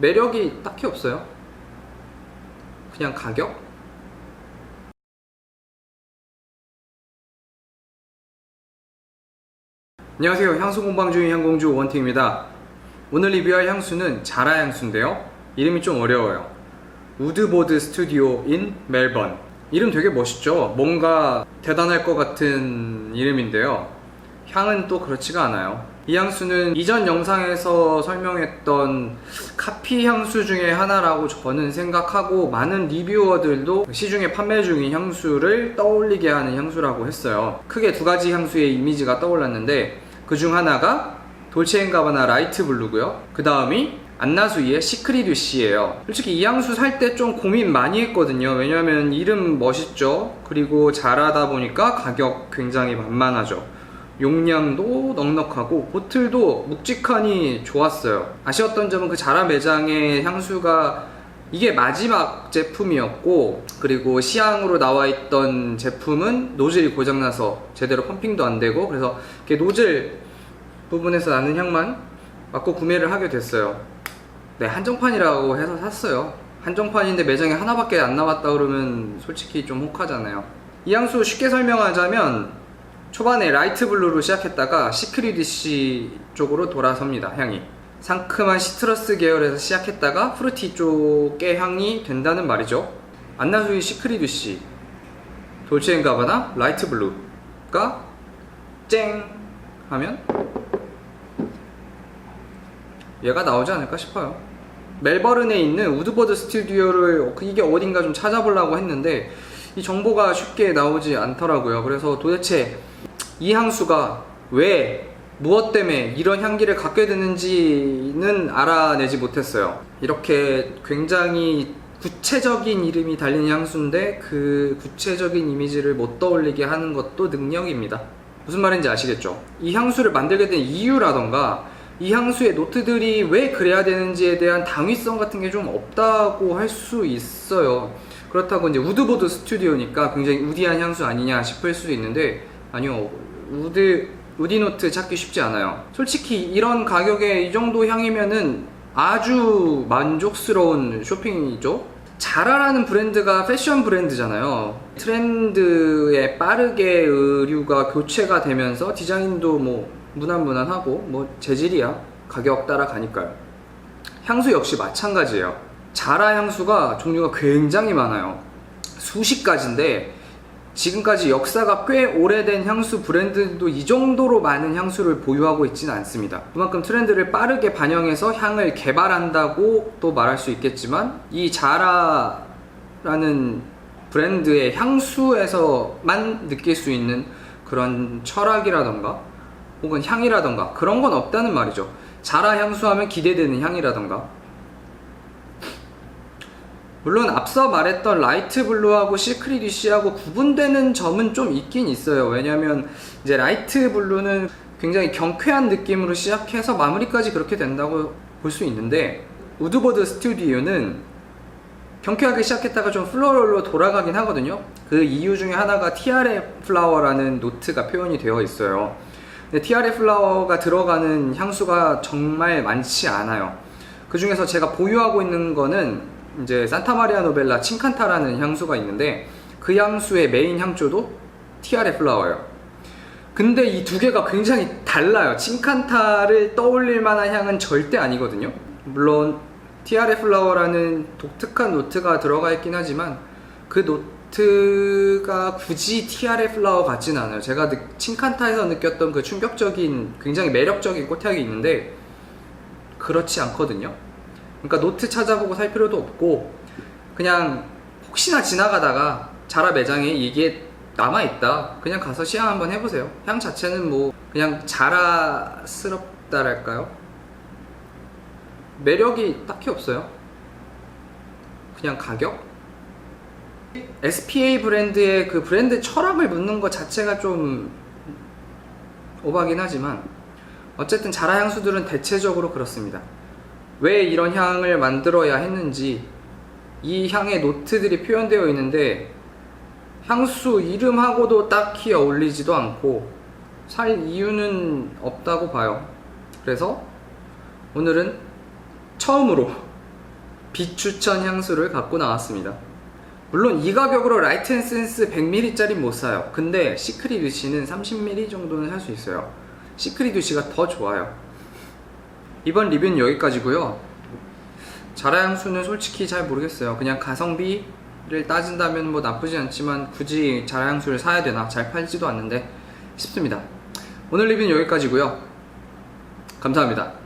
매력이 딱히 없어요. 그냥 가격? 안녕하세요. 향수 공방 중인 향공주 원팅입니다. 오늘 리뷰할 향수는 자라 향수인데요. 이름이 좀 어려워요. 우드보드 스튜디오 인 멜번. 이름 되게 멋있죠? 뭔가 대단할 것 같은 이름인데요. 향은 또 그렇지가 않아요. 이 향수는 이전 영상에서 설명했던 카피 향수 중에 하나라고 저는 생각하고 많은 리뷰어들도 시중에 판매 중인 향수를 떠올리게 하는 향수라고 했어요. 크게 두 가지 향수의 이미지가 떠올랐는데 그 중 하나가 돌체앤가바나 라이트 블루고요. 그 다음이 안나수이의 시크릿 위시예요. 솔직히 이 향수 살 때 좀 고민 많이 했거든요. 왜냐면 이름 멋있죠. 그리고 잘하다 보니까 가격 굉장히 만만하죠. 용량도 넉넉하고 보틀도 묵직하니 좋았어요. 아쉬웠던 점은 그 자라 매장의 향수가 이게 마지막 제품이었고 그리고 시향으로 나와 있던 제품은 노즐이 고장나서 제대로 펌핑도 안 되고 그래서 노즐 부분에서 나는 향만 맡고 구매를 하게 됐어요. 네, 한정판이라고 해서 샀어요. 한정판인데 매장에 하나밖에 안 남았다 그러면 솔직히 좀 혹하잖아요. 이 향수 쉽게 설명하자면 초반에 라이트 블루로 시작했다가 시크릿디시 쪽으로 돌아섭니다, 향이. 상큼한 시트러스 계열에서 시작했다가 프루티 쪽의 향이 된다는 말이죠. 안나수이 시크릿디시, 돌체앤가바나 라이트 블루가 쨍 하면 얘가 나오지 않을까 싶어요. 멜버른에 있는 우드버드 스튜디오를 이게 어딘가 좀 찾아보려고 했는데 이 정보가 쉽게 나오지 않더라고요. 그래서 도대체 이 향수가 왜 무엇 때문에 이런 향기를 갖게 되는지는 알아내지 못했어요. 이렇게 굉장히 구체적인 이름이 달린 향수인데 그 구체적인 이미지를 못 떠올리게 하는 것도 능력입니다. 무슨 말인지 아시겠죠? 이 향수를 만들게 된 이유라던가 이 향수의 노트들이 왜 그래야 되는지에 대한 당위성 같은 게 좀 없다고 할 수 있어요. 그렇다고 이제 우드보드 스튜디오니까 굉장히 우디한 향수 아니냐 싶을 수도 있는데 아니요 우드 우디노트 찾기 쉽지 않아요. 솔직히 이런 가격에 이 정도 향이면은 아주 만족스러운 쇼핑이죠. 자라라는 브랜드가 패션 브랜드잖아요. 트렌드에 빠르게 의류가 교체가 되면서 디자인도 뭐 무난무난하고 뭐 재질이야 가격 따라가니까요. 향수 역시 마찬가지예요. 자라 향수가 종류가 굉장히 많아요. 수십 가지인데 지금까지 역사가 꽤 오래된 향수 브랜드도 이 정도로 많은 향수를 보유하고 있지는 않습니다. 그만큼 트렌드를 빠르게 반영해서 향을 개발한다고 또 말할 수 있겠지만 이 자라라는 브랜드의 향수에서만 느낄 수 있는 그런 철학이라던가 혹은 향이라던가 그런 건 없다는 말이죠. 자라 향수하면 기대되는 향이라던가 물론 앞서 말했던 라이트 블루하고 시크릿 위시하고 구분되는 점은 좀 있긴 있어요. 왜냐면 이제 라이트 블루는 굉장히 경쾌한 느낌으로 시작해서 마무리까지 그렇게 된다고 볼 수 있는데 우드버드 스튜디오는 경쾌하게 시작했다가 좀 플로럴로 돌아가긴 하거든요. 그 이유 중에 하나가 티아레 플라워라는 노트가 표현이 되어 있어요. 근데 티아레 플라워가 들어가는 향수가 정말 많지 않아요. 그 중에서 제가 보유하고 있는 거는 이제 산타마리아 노벨라 칭칸타라는 향수가 있는데 그 향수의 메인 향조도 티아레 플라워예요. 근데 이 두 개가 굉장히 달라요. 칭칸타를 떠올릴 만한 향은 절대 아니거든요. 물론 티아레 플라워라는 독특한 노트가 들어가 있긴 하지만 그 노트가 굳이 티아레 플라워 같진 않아요. 제가 느, 칭칸타에서 느꼈던 그 충격적인 굉장히 매력적인 꽃향이 있는데 그렇지 않거든요. 그러니까 노트 찾아보고 살 필요도 없고 그냥 혹시나 지나가다가 자라 매장에 이게 남아있다. 그냥 가서 시향 한번 해보세요. 향 자체는 뭐 그냥 자라스럽다랄까요? 매력이 딱히 없어요. 그냥 가격? SPA 브랜드의 그 브랜드 철학을 묻는 것 자체가 좀 오바긴 하지만 어쨌든 자라 향수들은 대체적으로 그렇습니다 왜 이런 향을 만들어야 했는지 이 향의 노트들이 표현되어 있는데 향수 이름하고도 딱히 어울리지도 않고 살 이유는 없다고 봐요. 그래서 오늘은 처음으로 비추천 향수를 갖고 나왔습니다. 물론 이 가격으로 라이트 앤 센스 100ml짜리 못 사요. 근데 시크릿 위치는 30ml 정도는 살 수 있어요. 시크릿 위치가 더 좋아요. 이번 리뷰는 여기까지고요. 자라 향수는 솔직히 잘 모르겠어요. 그냥 가성비를 따진다면 뭐 나쁘지 않지만 굳이 자라 향수를 사야 되나 잘 팔지도 않는데 싶습니다. 오늘 리뷰는 여기까지고요. 감사합니다.